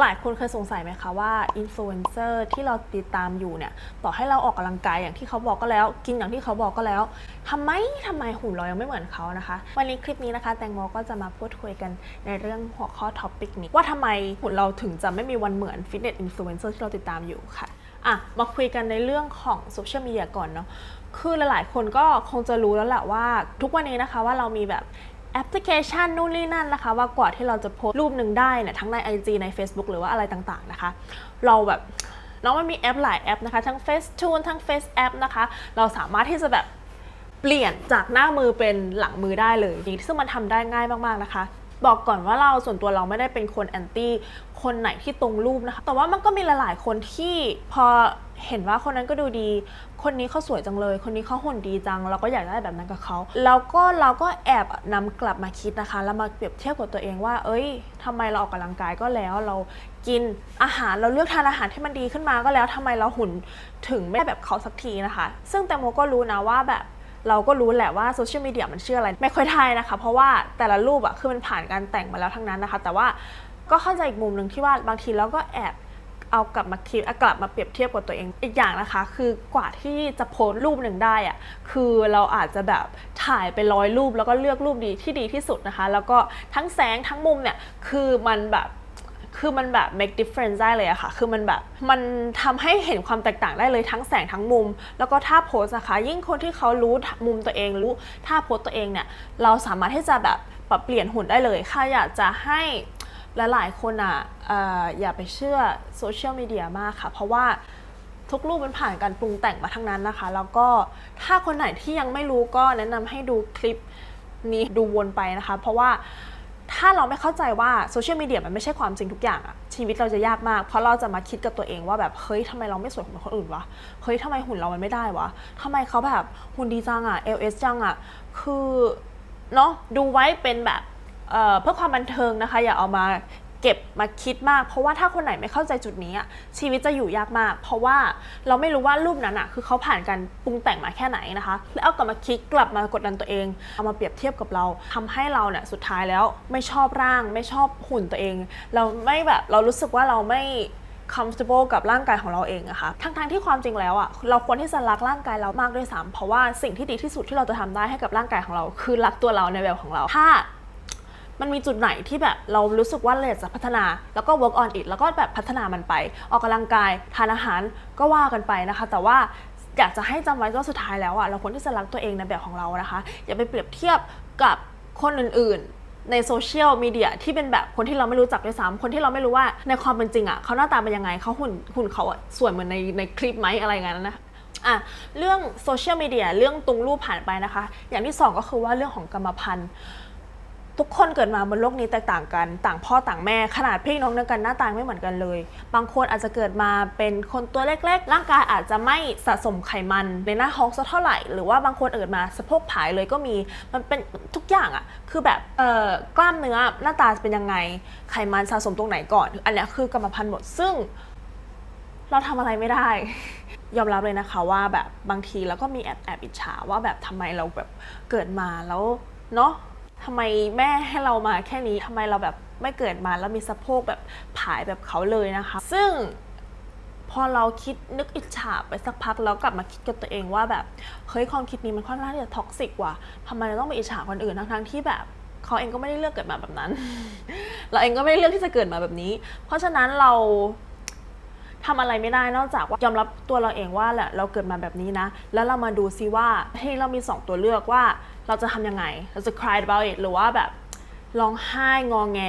หลายคนเคยสงสัยไหมคะว่าอินฟลูเอนเซอร์ที่เราติดตามอยู่เนี่ยต่อให้เราออกกำลังกายอย่างที่เขาบอกก็แล้ว กินอย่างที่เขาบอกก็แล้วทำไมทำไมหุ่นเรายังไม่เหมือนเขานะคะ วันนี้คลิปนี้นะคะ แตงโมก็จะมาพูดคุยกันในเรื่องหัวข้อท็อปิกนี้ว่าทำไมหุ่นเราถึงจะไม่มีวันเหมือนฟิตเนสอินฟลูเอนเซอร์ที่เราติดตามอยู่ค่ะอะมาคุยกันในเรื่องของโซเชียลมีเดียก่อนเนาะคือหลายๆ คนก็คงจะรู้แล้วแหละว่าทุกวันนี้นะคะว่าเรามีแบบ แอปพลิเคชันนู่นนี่นั่นนะคะ ว่ากว่าที่เราจะโพสรูปหนึ่งได้เนี่ยทั้งใน IG ใน Facebook หรือว่าอะไรต่างๆนะคะ เราแบบน้องมันมีแอปหลายแอปนะคะ ทั้ง Facetune ทั้ง Face App นะคะ เราสามารถที่จะแบบเปลี่ยนจากหน้ามือเป็นหลังมือได้เลยซึ่งมันทำได้ง่ายมากๆนะคะบอกก่อนว่าเราส่วนตัวเราไม่ได้เป็นคนแอนตี้คนไหนที่ตรงรูปนะคะ แต่ว่ามันก็มีหลาย ๆ คนที่พอ เห็นว่าคนนั้นก็ดูดี คนนี้เขาสวยจังเลย คนนี้เขาหุ่นดีจัง เราก็อยากได้แบบนั้นกับเขา แล้วก็เราก็แอบนำกลับมาคิดนะคะ แล้วมาเปรียบเทียบกับตัวเองว่า เอ้ยทำไมเราออกกำลังกายก็แล้ว เรากินอาหาร เราเลือกทานอาหารที่มันดีขึ้นมาก็แล้วทำไมเราหุ่นถึงไม่ได้แบบเขาสักทีนะคะ ซึ่งแตงโมก็รู้นะว่าแบบเราก็รู้แหละว่าโซเชียลมีเดียมันเชื่ออะไร ไม่ค่อยทายนะคะ เพราะว่าแต่ละรูปอะคือมันผ่านการแต่งมาแล้วทั้งนั้นนะคะ แต่ว่าก็เข้าใจอีกมุมหนึ่งที่ว่าบางทีเราก็แอบ เอากลับมาคิดเอากลับมาเปรียบเทียบกับตัวเอง อีกอย่างนะคะ คือกว่าที่จะโพสต์รูปหนึ่งได้อะคือเราอาจจะแบบถ่ายไปร้อยรูปแล้วก็เลือกรูปดีที่ดีที่สุดนะคะ แล้วก็ทั้งแสงทั้งมุมเนี่ยคือมันแบบคือมันแบบ make difference ได้เลยอะค่ะ คือมันแบบมันทำให้เห็นความแตกต่างได้เลยทั้งแสงทั้งมุม แล้วก็ท่าโพสนะคะยิ่งคนที่เขารู้มุมตัวเองรู้ท่าโพสตัวเองเนี่ย เราสามารถที่จะแบบปรับเปลี่ยนหุ่นได้เลย ค่ะอยากจะให้ หลายคนอะเอ่ออย่าไปเชื่อโซเชียลมีเดียมากค่ะ เพราะว่าทุกรูปมันผ่านการปรุงแต่งมาทั้งนั้นนะคะ แล้วก็ถ้าคนไหนที่ยังไม่รู้ก็แนะนำให้ดูคลิปนี้ดูวนไปนะคะ เพราะว่าถ้าเราไม่เข้าใจว่าโซเชียลมีเดียมันไม่ใช่ความจริงทุกอย่างอะชีวิตเราจะยากมาก เพราะเราจะมาคิดกับตัวเองว่าแบบเฮ้ยทำไมเราไม่สวยเหมือนคนอื่นวะเฮ้ยทำไมหุ่นเรามันไม่ได้วะทำไมเขาแบบหุ่นดีจังอะ LS จังอะคือเนาะดูไว้เป็นแบบ เเพื่อความบันเทิงนะคะ อย่าเอามาเก็บมาคิดมาก เพราะว่าถ้าคนไหนไม่เข้าใจจุดนี้อะชีวิตจะอยู่ยากมาก เพราะว่าเราไม่รู้ว่ารูปนั้นอะคือเขาผ่านการปรุงแต่งมาแค่ไหนนะคะแล้วเอากลับมาคิดกลับมากดดันตัวเอง เอามาเปรียบเทียบกับเราทำให้เราเนี่ยสุดท้ายแล้วไม่ชอบร่าง ไม่ชอบหุ่นตัวเอง เราไม่แบบเรารู้สึกว่าเราไม่ comfortable กับร่างกายของเราเองอะค่ะทั้งๆที่ความจริงแล้วอะเราควรที่จะรักร่างกายเรามากด้วยซ้ำเพราะว่าสิ่งที่ดีที่สุดที่เราจะทำได้ให้กับร่างกายของเรา คือรักตัวเราในแบบของเรา ถ้า มันมีจุดไหนที่แบบเรารู้สึกว่าเราอยากจะพัฒนา แล้วก็ work on it แล้วก็แบบพัฒนามันไป ออกกำลังกายทานอาหารก็ว่ากันไปนะคะ แต่ว่าอยากจะให้จำไว้ว่าสุดท้ายแล้วอะเราควรที่จะรักตัวเองในแบบของเรานะคะ อย่าไปเปรียบเทียบกับคนอื่นในโซเชียลมีเดียที่เป็นแบบคนที่เราไม่รู้จักด้วยซ้ำคนที่เราไม่รู้ว่าในความเป็นจริงอะเขาหน้าตาเป็นยังไงเขาหุ่นหุ่นเขาอะสวยเหมือนในในคลิปไหมอะไรเงี้ยนะอะเรื่องโซเชียลมีเดียเรื่องตรงรูปผ่านไปนะคะ อย่างที่สองก็คือว่าเรื่องของกรรมพันธุ์ ทุกคนเกิดมาบนโลกนี้แตกต่างกัน ต่างพ่อต่างแม่ขนาดพี่น้องเดียวกันหน้าตาไม่เหมือนกันเลย บางคนอาจจะเกิดมาเป็นคนตัวเล็กๆ ร่างกายอาจจะไม่สะสมไขมันในหน้าท้องสักเท่าไหร่ หรือว่าบางคนเกิดมาสะโพกผายเลยก็มีมันเป็นทุกอย่างอะคือแบบเอ่อกล้ามเนื้อหน้าตาเป็นยังไงไขมันสะสมตรงไหนก่อน อันนี้คือกรรมพันธุ์หมดซึ่ง เราทำอะไรไม่ได้ ยอมรับเลยนะคะว่าแบบบางทีเราก็มีแอบแอบอิจฉาว่าแบบทำไมเราแบบเกิดมาแล้วเนาะ ทำไมแม่ให้เรามาแค่นี้ทำไมเราแบบไม่เกิดมาแล้วมีสะโพกแบบผายแบบเขาเลยนะคะ ซึ่งพอเราคิดนึกอิจฉาไปสักพักแล้วกลับมาคิดกับตัวเองว่าแบบเฮ้ยความคิดนี้มันค่อนข้างที่จะท็อกซิกว่ะทำไมเราต้องไปอิจฉาคนอื่นทั้งๆที่แบบเขาเองก็ไม่ได้เลือกเกิดมาแบบนั้น เราเองก็ไม่ได้เลือกที่จะเกิดมาแบบนี้ เพราะฉะนั้นเราทำอะไรไม่ได้นอกจากว่ายอมรับตัวเราเองว่าแหละเราเกิดมาแบบนี้นะ แล้วเรามาดูซิว่าให้เรามี 2 ตัวเลือกว่า เราจะทำยังไง เราจะ cry about it หรือว่าแบบร้องไห้งองแง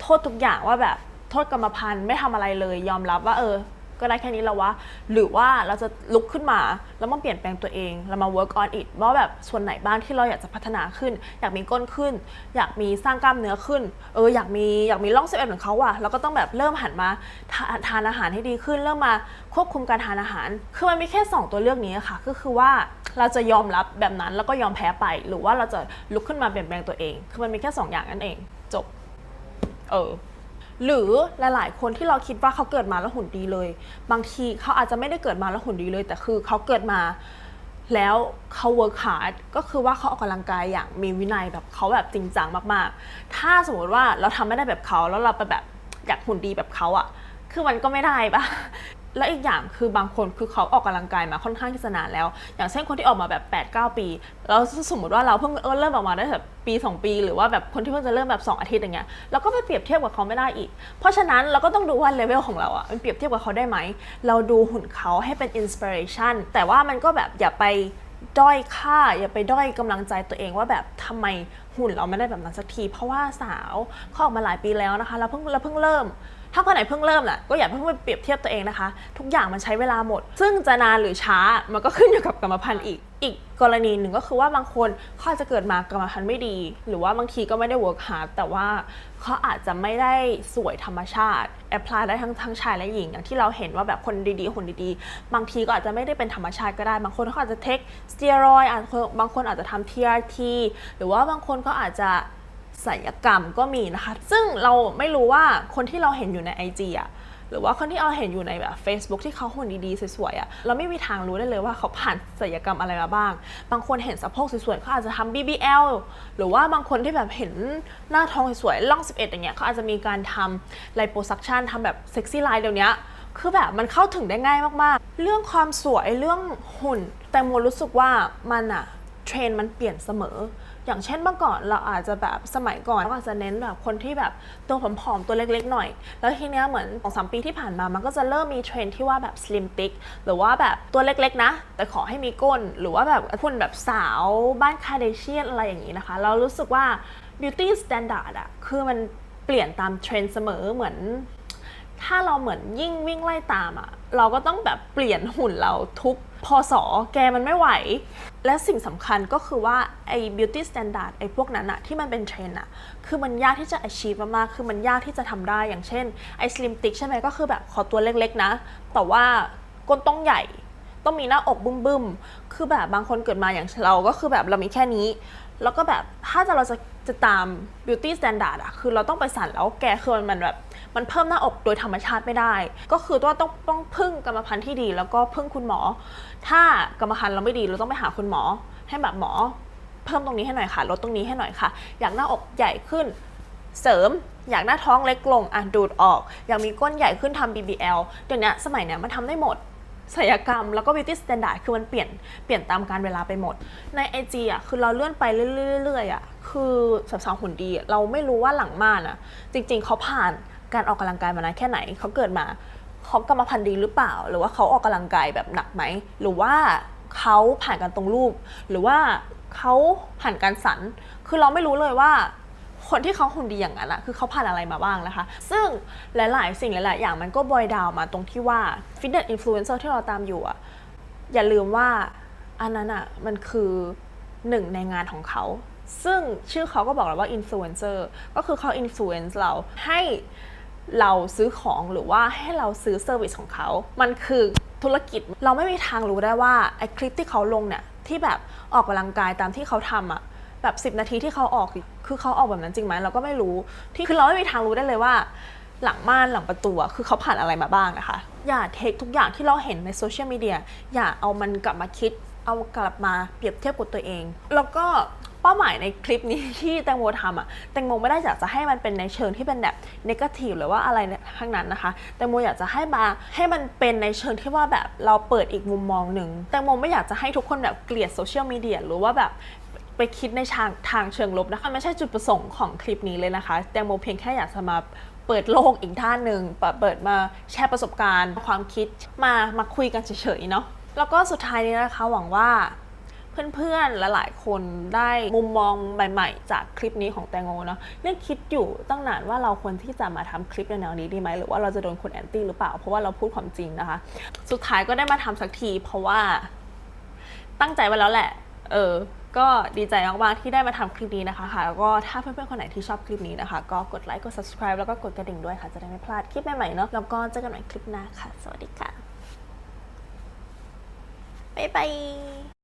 โทษทุกอย่างว่าแบบโทษกรรมพันธุ์ไม่ทำอะไรเลย ยอมรับว่าเออ ก็ได้แค่นี้แล้ววะหรือว่าเราจะลุกขึ้นมา แล้วมาเปลี่ยนแปลงตัวเอง เรามา work on it ว่าแบบส่วนไหนบ้างที่เราอยากจะพัฒนาขึ้น อยากมีก้นขึ้น อยากมีสร้างกล้ามเนื้อขึ้น เอออยากมีอยากมีร่องเซลล์เหมือนเขาอะเราก็ต้องแบบเริ่มหันมาทาทานอาหารให้ดีขึ้น เริ่มมาควบคุมการทานอาหาร คือมันมีแค่ 2 ตัวเลือกนี้ค่ะ ก็คือว่า เราจะยอมรับแบบนั้นแล้วก็ยอมแพ้ไป หรือว่าเราจะลุกขึ้นมาเปลี่ยนแปลงตัวเอง คือมันมีแค่สองอย่างนั่นเอง จบ เออหรือหลาย ๆ คนที่เราคิดว่าเขาเกิดมาแล้วหุ่นดีเลย บางทีเขาอาจจะไม่ได้เกิดมาแล้วหุ่นดีเลย แต่คือเขาเกิดมาแล้วเขา work hard ก็คือว่าเขาออกกำลังกายอย่างมีวินัยแบบเขาแบบจริงจังมาก ๆ ถ้าสมมติว่าเราทำไม่ได้แบบเขาแล้วเราไปแบบอยากหุ่นดีแบบเขาอะคือมันก็ไม่ได้ปะ แล้วอีกอย่างคือบางคนคือเขาออกกำลังกายมาค่อนข้างที่จะนานแล้ว อย่างเช่นคนที่ออกมาแบบ8 9ปี แล้วสมมติว่าเราเพิ่งเออเริ่มออกมาได้แบบปี 2 ปี หรือว่าแบบคนที่เพิ่งจะเริ่มแบบ 2 อาทิตย์อย่างเงี้ยเราก็ไปเปรียบเทียบกับเขาไม่ได้อีก เพราะฉะนั้นเราก็ต้องดูว่าเลเวลของเราอะมันเปรียบเทียบกับเขาได้ไหมเราดูหุ่นเขาให้เป็นอินสปิเรชันแต่ว่ามันก็แบบอย่าไปด้อยค่า อย่าไปด้อยกำลังใจตัวเองว่าแบบทำไม หุ่นเราไม่ได้แบบนั้นสักที เพราะว่าสาวเขาออกมาหลายปีแล้วนะคะเราเพิ่งเราเพิ่งเริ่ม ถ้าคนไหนเพิ่งเริ่มน่ะก็อย่าเพิ่งไปเปรียบเทียบตัวเองนะคะ ทุกอย่างมันใช้เวลาหมด ซึ่งจะนานหรือช้ามันก็ขึ้นอยู่กับกรรมพันธุ์อีกอีกกรณีหนึ่งก็คือว่าบางคนเขาอจะเกิดมากรรมพันธุ์ไม่ดี หรือว่าบางทีก็ไม่ได้ work hard แต่ว่าเขาอาจจะไม่ได้สวยธรรมชาติแอพพลายได้ทั้งทั้งชายและหญิง อย่างที่เราเห็นว่าแบบคนดีๆคนดีๆ บางทีก็อาจจะไม่ได้เป็นธรรมชาติก็ได้ บางคนเขาอาจจะเทคสเตียรอยด์บางคนอาจจะทำ TRT หรือว่าบางคนก็อาจจะศัลยกรรมก็มีนะคะ ซึ่งเราไม่รู้ว่าคนที่เราเห็นอยู่ใน IG อะหรือว่าคนที่เราเห็นอยู่ในแบบ Facebook ที่เขาหุ่นดีๆ สวยๆอะเราไม่มีทางรู้ได้เลยว่าเขาผ่านศัลยกรรมอะไรมาบ้าง บางคนเห็นสะโพกสวยๆเขาอาจจะทำ BBL หรือว่าบางคนที่แบบเห็นหน้าท้องสวยๆล่อง 11 อย่างเงี้ยเขาอาจจะมีการทำไลโปซักชันทำแบบเซ็กซี่ไลน์เดี๋ยวนี้คือแบบมันเข้าถึงได้ง่ายมากๆ เรื่องความสวยเรื่องหุ่น แต่โมรู้สึกว่ามันอะ เทรนมันเปลี่ยนเสมอ อย่างเช่นเมื่อก่อนเราอาจจะแบบสมัยก่อนเราอาจจะเน้นแบบคนที่แบบตัวผอมๆตัวเล็กๆหน่อย แล้วทีเนี้ยเหมือนสองสามปีที่ผ่านมามันก็จะเริ่มมีเทรนที่ว่าแบบ slim thick หรือว่าแบบตัวเล็กๆนะ แต่ขอให้มีก้นหรือว่าแบบคุณแบบสาวบ้านคาเดเชียนอะไรอย่างนี้นะคะ เรารู้สึกว่า beauty standard อะคือมันเปลี่ยนตามเทรนเสมอเหมือนถ้าเราเหมือนยิ่งวิ่งไล่ตามอะเราก็ต้องแบบเปลี่ยนหุ่นเราทุก พศแกมันไม่ไหว และสิ่งสำคัญก็คือว่าไอ้ beauty standard ไอ้พวกนั้นอะที่มันเป็นเทรนอะคือมันยากที่จะ achieve มากๆ คือมันยากที่จะทำได้อย่างเช่นไอ้ slim thick ใช่ไหมก็คือแบบขอตัวเล็กๆนะ แต่ว่าก้นต้องใหญ่ต้องมีหน้าอกบึ้มๆ คือแบบบางคนเกิดมาอย่างเราก็คือแบบเรามีแค่นี้ แล้วก็แบบถ้าจะเราจะ จะตาม beauty standard อะคือเราต้องไปสั่นแล้วแกคือมันแบบ มันเพิ่มหน้าอกโดยธรรมชาติไม่ได้ ก็คือว่าต้องต้องพึ่งกรรมพันธุ์ที่ดี แล้วก็พึ่งคุณหมอ ถ้ากรรมพันธุ์เราไม่ดีเราต้องไปหาคุณหมอ ให้แบบหมอ เพิ่มตรงนี้ให้หน่อยค่ะ ลดตรงนี้ให้หน่อยค่ะ อยากหน้าอกใหญ่ขึ้น เสริม อยากหน้าท้องเล็กลงอะดูดออก อยากมีก้นใหญ่ขึ้นทำ BBL เดี๋ยวนี้สมัยเนี้ยมันทำได้หมด ศัลยกรรมแล้วก็ beauty standard คือมันเปลี่ยนเปลี่ยนตามการเวลาไปหมด ใน IG อะคือเราเลื่อนไปเรื่อยๆอะคือสาวๆหุ่นดีเราไม่รู้ว่าหลังม่านอะ จริง ๆเขาผ่านการออกกำลังกายมานานแค่ไหนเขาเกิดมาเขากรรมพันธุ์ดีหรือเปล่า หรือว่าเขาออกกำลังกายแบบหนักไหมหรือว่าเขาผ่านการตรงรูป หรือว่าเขาผ่านการสัน คือเราไม่รู้เลยว่า คนที่เขาหุ่นดีอย่างนั้นอะคือเขาผ่านอะไรมาบ้างนะคะ ซึ่งหลายๆ สิ่งหลายๆ อย่างมันก็บอยดาวมาตรงที่ว่าฟิตเนสอินฟลูเอนเซอร์ที่เราตามอยู่อะอย่าลืมว่าอันนั้นอะมันคือหนึ่งในงานของเขา ซึ่งชื่อเขาก็บอกแล้วว่าอินฟลูเอนเซอร์ก็คือเขาอินฟลูเอนซ์เราให้เราซื้อของหรือว่าให้เราซื้อเซอร์วิสของเขา มันคือธุรกิจเราไม่มีทางรู้ได้ว่าไอคลิปที่เขาลงเนี่ยที่แบบออกกำลังกายตามที่เขาทำอะ แบบ 10 นาทีที่เขาออกคือเขาออกแบบนั้นจริงไหมเราก็ไม่รู้ที่คือเราไม่มีทางรู้ได้เลยว่า หลังม่านหลังประตูอะคือเขาผ่านอะไรมาบ้างนะคะ อย่าเทคทุกอย่างที่เราเห็นในโซเชียลมีเดียอย่าเอามันกลับมาคิด เอากลับมาเปรียบเทียบกับตัวเอง แล้วก็เป้าหมายในคลิปนี้ที่แตงโมทำอะแตงโมไม่ได้อยากจะให้มันเป็นในเชิงที่เป็นแบบนกาทีฟหรือว่าอะไรทั้งนั้นนะคะ แตงโมอยากจะให้มาให้มันเป็นในเชิงที่ว่าแบบเราเปิดอีกมุมมองหนึ่งแตงโมไม่อยากจะให้ทุกคนแบบเกลียดโซเชียลมีเดียหรือว่าแบบ ไปคิดในทางทางเชิงลบนะคะไม่ใช่จุดประสงค์ของคลิปนี้เลยนะคะ แตงโมเพียงแค่อยากจะมาเปิดโลกอีกด้านหนึ่งเปิดมาแชร์ประสบการณ์ ความคิดมามาคุยกันเฉยๆเนาะแล้วก็สุดท้ายนี้นะคะหวังว่าเพื่อนๆและหลายคนได้มุมมองใหม่ๆ จากคลิปนี้ของแตงโมเนาะเนี่ยคิดอยู่ตั้งนานว่าเราควรที่จะมาทำคลิปแนวนี้ดีไหมหรือว่าเราจะโดนคนแอนตี้หรือเปล่า เพราะว่าเราพูดความจริงนะคะ สุดท้ายก็ได้มาทำสักที เพราะว่าตั้งใจไว้แล้วแหละ เออ ก็ดีใจมากๆที่ได้มาทำคลิปนี้นะคะค่ะแล้วก็ถ้าเพื่อนๆคนไหนที่ชอบคลิปนี้นะคะ ก็กดไลค์กด subscribe แล้วก็กดกระดิ่งด้วยค่ะจะได้ไม่พลาดคลิปใหม่ๆเนาะแล้วก็เจอกันใหม่คลิปหน้าค่ะ สวัสดีค่ะบ๊ายบาย